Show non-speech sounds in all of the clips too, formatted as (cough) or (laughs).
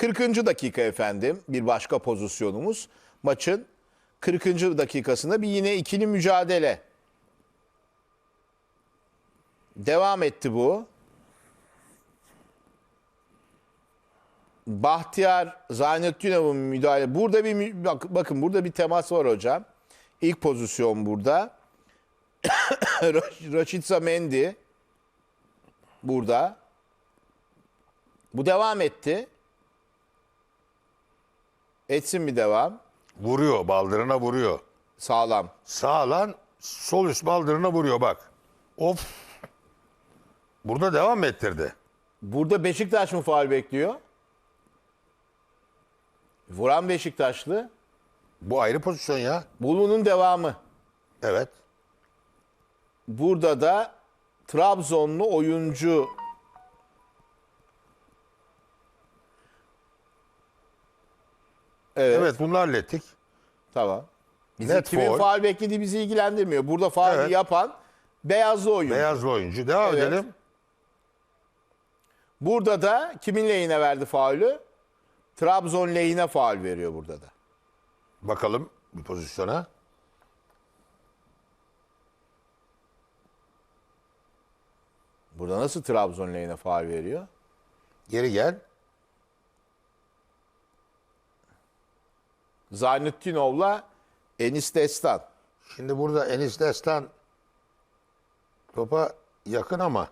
40. dakika efendim bir başka pozisyonumuz. Maçın 40. dakikasında bir yine ikili mücadele. Devam etti bu. Bahtiyar Zaynettinov'un müdahale. Burada bir bak, bakın burada bir temas var hocam. İlk pozisyon burada. Ra- Rashica Mendy burada. Bu devam etti. Etsin bir devam. Vuruyor, baldırına vuruyor. Sağlam. Sağ lan sol üst baldırına vuruyor bak. Of. Burada devam ettirdi. Burada Beşiktaş mı faal bekliyor? Vuran Beşiktaşlı. Bu ayrı pozisyon ya. Bunun devamı. Evet. Burada da Trabzonlu oyuncu Evet, Evet bunu hallettik. tamam. Bizim Net kimin faul. faal beklediği bizi ilgilendirmiyor. Burada faal Evet. yapan beyazlı oyuncu. Beyazlı oyuncu. Devam Evet. edelim. Burada da kimin lehine verdi faulü? Trabzon lehine faul veriyor burada da. Bakalım bir pozisyona. Burada nasıl Trabzon lehine faul veriyor? Geri gel. Zaynettinov'la Enis Destan. Şimdi burada Enis Destan topa yakın ama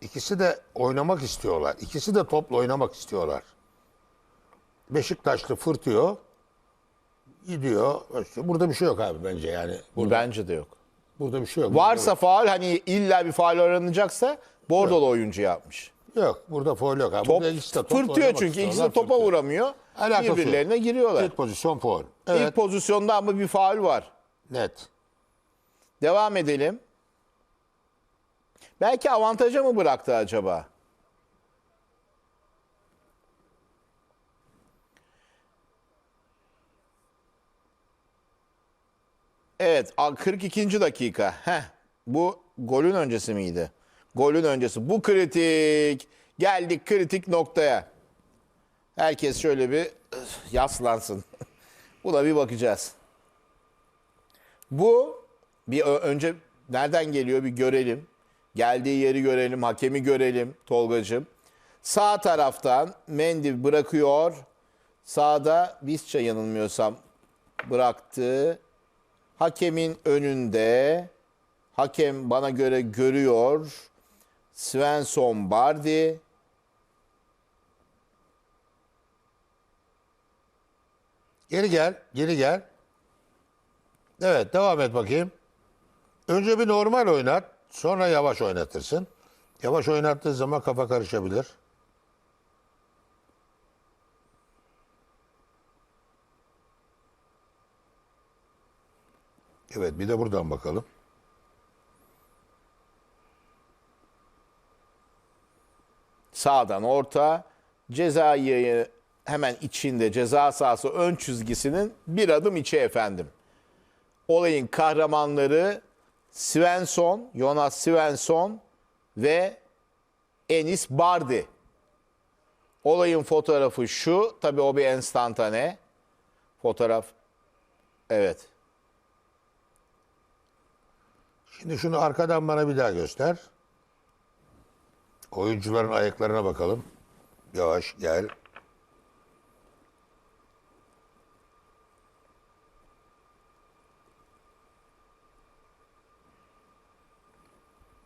ikisi de oynamak istiyorlar. İkisi de topla oynamak istiyorlar. Beşiktaşlı fırtıyor. Gidiyor. İşte burada bir şey yok abi bence yani. Burada, Bence de yok. burada bir şey yok. Varsa faul hani illa bir faul aranacaksa Bordolu oyuncu yapmış. Yok burada foul yok abi. Top Burada ikisi de topla fırtıyor oynamak çünkü ikisi de istiyorlar, topa fırtıyor. vuramıyor. Alakası yok. Birbirlerine giriyorlar. İlk pozisyon. İlk Evet pozisyonda ama bir faul var. net. Devam edelim. Belki avantaja mı bıraktı acaba? Evet, a- 42. dakika. Heh, bu golün öncesi miydi? Golün öncesi. Bu kritik. Geldik kritik noktaya. Herkes şöyle bir yaslansın. (laughs) Buna bir bakacağız. Bu bir önce nereden geliyor bir görelim. Geldiği yeri görelim, hakemi görelim Tolgacığım. Sağ taraftan Mendy bırakıyor. Sağda Visca yanılmıyorsam bıraktı. Hakemin önünde. Hakem bana göre görüyor. Svensson Bardi. Geri gel, geri gel. Evet, devam et bakayım. Önce bir normal oynat, sonra yavaş oynatırsın. Yavaş oynattığın zaman kafa karışabilir. Evet, bir de buradan bakalım. Sağdan orta. Cezayı hemen içinde ceza sahası ön çizgisinin bir adım içi efendim. Olayın kahramanları Svensson, Jonas Svensson ve Enis Bardi. Olayın fotoğrafı şu. Tabii o bir enstantane. Fotoğraf. Evet. Şimdi şunu arkadan bana bir daha göster. Oyuncuların ayaklarına bakalım. Yavaş gel.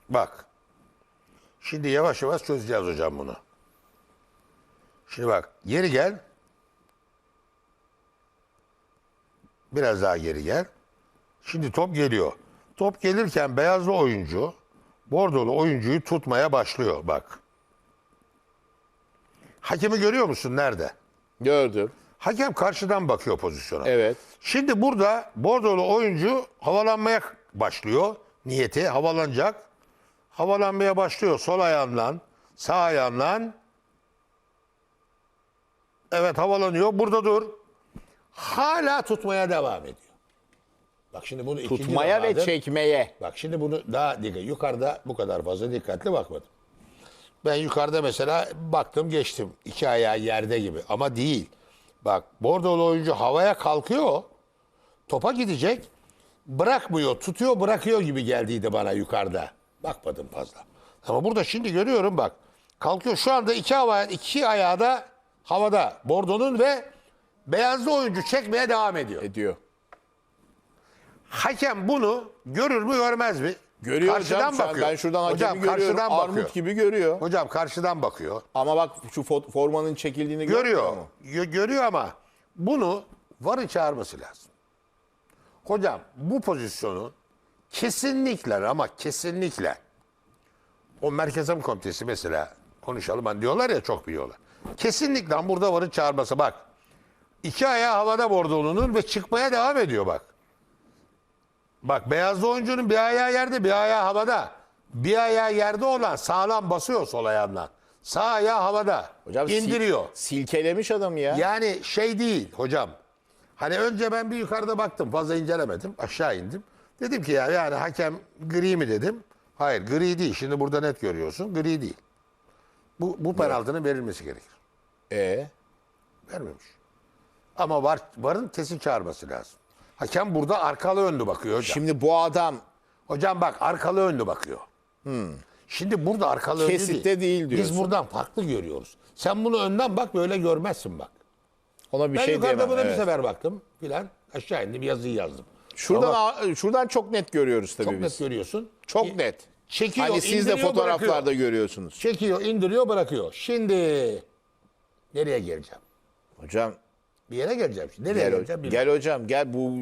Bak. Şimdi yavaş yavaş çözeceğiz hocam bunu. Şimdi bak geri gel. Biraz daha geri gel. Şimdi top geliyor. Top gelirken beyazlı oyuncu bordolu oyuncuyu tutmaya başlıyor bak. Hakemi görüyor musun nerede? Gördüm. Hakem karşıdan bakıyor pozisyona. Evet. Şimdi burada bordolu oyuncu havalanmaya başlıyor. Niyeti havalanacak. Havalanmaya başlıyor sol ayağından, sağ ayağından. Evet havalanıyor. Burada dur. Hala tutmaya devam ediyor. Bak şimdi bunu ikinci Tutmaya ve defadır- çekmeye. Bak şimdi bunu daha dikkat. Yukarıda bu kadar fazla dikkatli bakmadım. Ben yukarıda mesela baktım geçtim. İki ayağı yerde gibi ama değil. Bak bordolu oyuncu havaya kalkıyor. Topa gidecek. Bırakmıyor, tutuyor, bırakıyor gibi geldiydi bana yukarıda. Bakmadım fazla. Ama burada şimdi görüyorum bak. Kalkıyor şu anda iki, hava, iki ayağı da havada. Bordonun ve beyazlı oyuncu çekmeye devam ediyor. Ediyor. Hakem bunu görür mü görmez mi? Görüyor karşıdan hocam. an bakıyor. Ben şuradan hakemi Hocam görüyorum. karşıdan Armut bakıyor. gibi görüyor. Hocam karşıdan bakıyor. Ama bak şu fo- formanın çekildiğini Görüyor. mu? Gö- görüyor ama bunu varı çağırması lazım. Hocam bu pozisyonu kesinlikle ama kesinlikle o Merkez Hakem Komitesi mesela konuşalım hani diyorlar ya çok biliyorlar. Kesinlikle burada varı çağırması bak. İki ayağı havada bordolunun ve çıkmaya devam ediyor bak. Bak beyazlı oyuncunun bir ayağı yerde bir ayağı havada. Bir ayağı yerde olan sağlam basıyor sol ayağından. Sağ ayağı havada. Hocam sil- indiriyor. silkelemiş adam ya. Yani şey değil hocam. Hani önce ben bir yukarıda baktım fazla incelemedim aşağı indim. Dedim ki ya yani hakem gri mi dedim. Hayır gri değil şimdi burada net görüyorsun gri değil. Bu, bu penaltının verilmesi gerekir. E Vermemiş. Ama var, varın kesin çağırması lazım. Hakem burada arkalı önlü bakıyor hocam. Şimdi bu adam Hocam bak arkalı önlü bakıyor. Şimdi burada arkalı önlü Kesitte değil. diyorsun. Biz buradan farklı görüyoruz. Sen bunu önden bak böyle görmezsin bak. ona bir Ben şey yukarıda diyemem. buna bir evet. sefer baktım filan. Aşağı indim yazıyı yazdım. Şuradan şuradan çok net görüyoruz tabii çok biz. net görüyorsun. Çok net. Çekiyor, hani siz de indiriyor, fotoğraflarda bırakıyor. görüyorsunuz. Çekiyor, indiriyor, bırakıyor. Şimdi nereye geleceğim? Hocam Bir yere geleceğim şimdi. Nereye gel, geleceğim? gel Bilmiyorum. hocam gel bu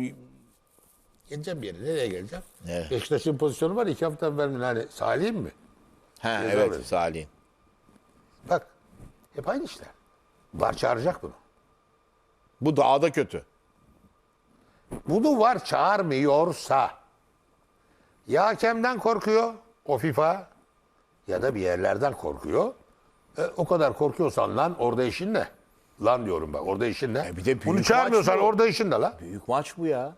Geleceğim bir yere. Nereye geleceğim? Evet. Beşiktaş'ın pozisyonu var. iki hafta evvel? Hani Salih'im mi? ha Yazamadım. evet Salih. Bak. Hep aynı işler. Var çağıracak bunu. Bu daha da kötü. Bunu var çağırmıyorsa ya hakemden korkuyor o FIFA ya da bir yerlerden korkuyor. E, o kadar korkuyorsan lan orada işin ne? Lan diyorum bak orada işin ne? E, bir de büyük Bunu maç çağırmıyorsan bu. orada işin ne lan? Büyük maç bu ya.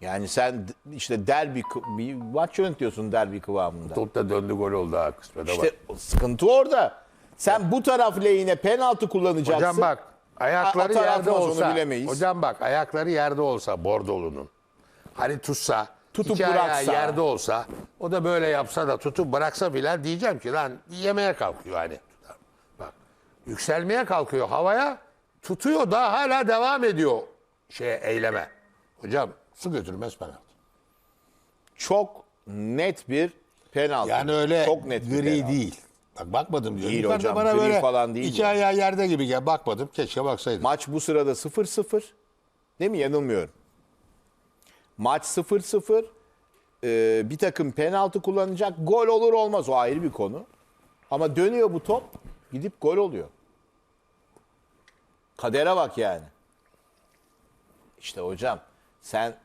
Yani sen işte derbi bir maç yönetiyorsun derbi kıvamında. Top da döndü gol oldu ha kısmete İşte bak. sıkıntı orada. Sen bu taraf lehine penaltı kullanacaksın. Hocam bak ayakları atar yerde atmaz onu olsa. bilemeyiz. Hocam bak ayakları yerde olsa bordolunun. Hani tutsa Tutup iki bıraksa. yerde olsa o da böyle yapsa da tutup bıraksa filan diyeceğim ki lan yemeye kalkıyor hani. Bak yükselmeye kalkıyor havaya tutuyor da hala devam ediyor şeye eyleme. Hocam su götürmez penaltı. Çok net bir penaltı. Yani öyle çok net bir gri penaltı. değil. Bak bakmadım diyor. Değil Yukarıda hocam, bana böyle falan değil iki yani. ayağı yerde gibi gel bakmadım. Keşke baksaydım. Maç bu sırada 0-0. Değil mi? Yanılmıyorum. Maç 0-0. Ee, bir takım penaltı kullanacak. Gol olur olmaz o ayrı bir konu. Ama dönüyor bu top. Gidip gol oluyor. Kadere bak yani. İşte hocam sen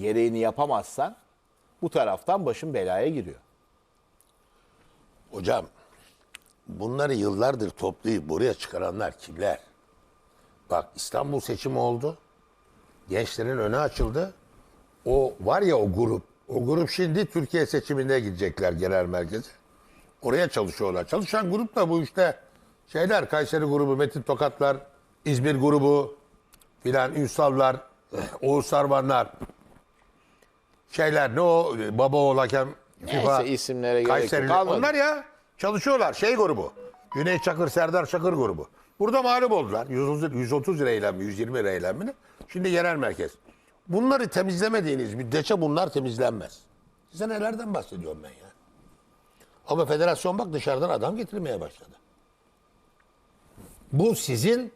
gereğini yapamazsan bu taraftan başın belaya giriyor. Hocam bunları yıllardır toplayıp buraya çıkaranlar kimler? Bak İstanbul seçimi oldu. Gençlerin önü açıldı. O var ya o grup. O grup şimdi Türkiye seçimine gidecekler genel merkeze. Oraya çalışıyorlar. Çalışan grup da bu işte şeyler Kayseri grubu, Metin Tokatlar, İzmir grubu filan Ünsallar, (clears throat) Oğuz Sarvanlar. Şeyler ne o baba oğul hakem FIFA. Neyse, isimlere gerek yok. Kayserili. Kalmadı. Onlar ya çalışıyorlar şey grubu. Güney Çakır, Serdar Çakır grubu. Burada mağlup oldular. 130, 130 lira eylem, 120 lira eylem Şimdi genel merkez. Bunları temizlemediğiniz müddetçe bunlar temizlenmez. Size nelerden bahsediyorum ben ya? Ama federasyon bak dışarıdan adam getirmeye başladı. Bu sizin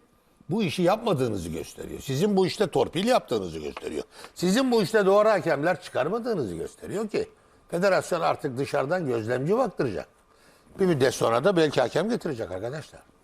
bu işi yapmadığınızı gösteriyor. Sizin bu işte torpil yaptığınızı gösteriyor. Sizin bu işte doğru hakemler çıkarmadığınızı gösteriyor ki federasyon artık dışarıdan gözlemci baktıracak. Bir müddet sonra da belki hakem getirecek arkadaşlar.